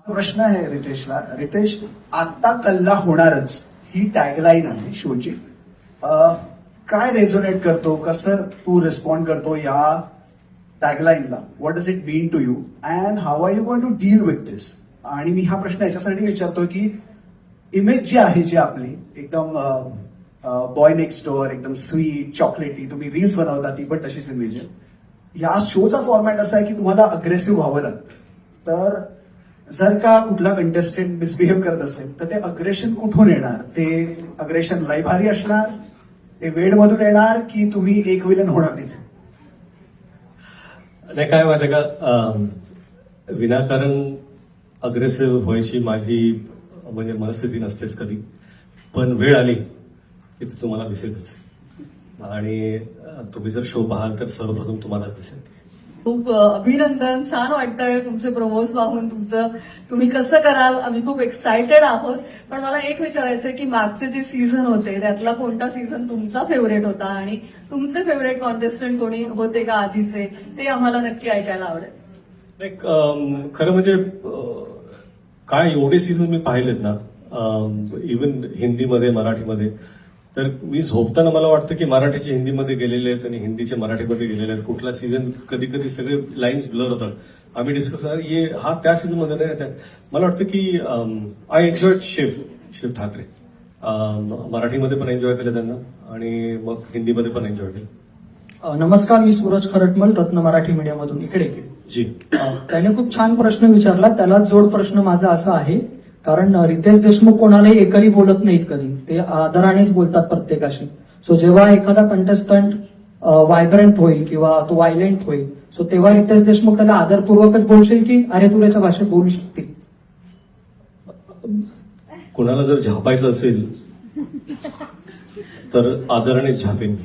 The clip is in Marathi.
माझा प्रश्न आहे रितेशला. रितेश आता कल्ला होणारच. ही टॅगलाईन आहे शोची. काय रेझोनेट करतो? कसं तू रिस्पॉन्ड करतो या टॅगलाईनला what does it mean to you and how are you going to deal with this आणि मी हा प्रश्न याच्यासाठी विचारतोय की इमेज जी आहे जी आपली एकदम बॉय नेक्स्ट डोअर एकदम स्वीट चॉकलेटी तुम्ही रील्स बनवता ती पण तशीच इमेज आहे. या शोचा फॉर्मॅट असा आहे की तुम्हाला अग्रेसिव्ह व्हावं लागतं. तर जर का कुठला कंटेस्टंट मिसबिहेव करत असेल तर ते अग्रेशन कुठून येणार? ते अग्रेशन लयभारी असणार? ते वेळमधून येणार की तुम्ही एक विलन होणार तिथे? नाही काय माहिती का? विनाकारण अग्रेसिव्ह व्हायची माझी म्हणजे मनस्थिती नसतेच कधी. पण वेळ आली की ती तुम्हाला दिसेलच. आणि तुम्ही जर शो पाहाल तर सर्वप्रथम तुम्हालाच दिसेल. खूप अभिनंदन. छान वाटतंय तुमचे प्रमोज पाहून तुमचं तुम्ही कसं कराल? आम्ही खूप एक्सायटेड आहोत. पण मला एक विचारायचंय की मागचे जे सीझन होते त्यातला कोणता सीझन तुमचा फेवरेट होता? आणि तुमचे फेवरेट कॉन्टेस्टंट कोणी होते का आधीचे? ते आम्हाला नक्की ऐकायला आवडेल. खरं म्हणजे काय एवढे सीझन मी पाहिलेत ना इवन हिंदीमध्ये मराठीमध्ये तर मी झोपताना मला वाटतं की मराठीचे हिंदीमध्ये गेलेले आहेत आणि हिंदीचे मराठीमध्ये गेलेले आहेत. कुठला सीझन कधी कधी सगळे लाईन्स ब्लर होतात. आम्ही डिस्कस ये हा त्या सीझनमध्ये नाही त्या मला वाटतं की आय एन्जॉय शिव शिव ठाकरे मराठीमध्ये पण एन्जॉय केलं त्यांना आणि मग हिंदीमध्ये पण एन्जॉय केलं. नमस्कार मी सूरज खरटमल रत्न मराठी मीडियामधून इकडे इकडे जी. त्याने खूप छान प्रश्न विचारला. त्याला जोड प्रश्न माझा असा आहे. कारण रितेश देशमुख कोणालाही एकरी बोलत नाहीत कधी. ते आदरानेच बोलतात प्रत्येकाशी. सो जेव्हा एखादा कंटेस्टंट व्हायब्रंट होईल किंवा तो वायलेंट होईल सो तेव्हा रितेश देशमुख त्याला आदरपूर्वकच बोलशील की अरे तू याच्या भाषेत बोलू शकते. कोणाला जर झापायचं असेल तर आदराने झापेन मी.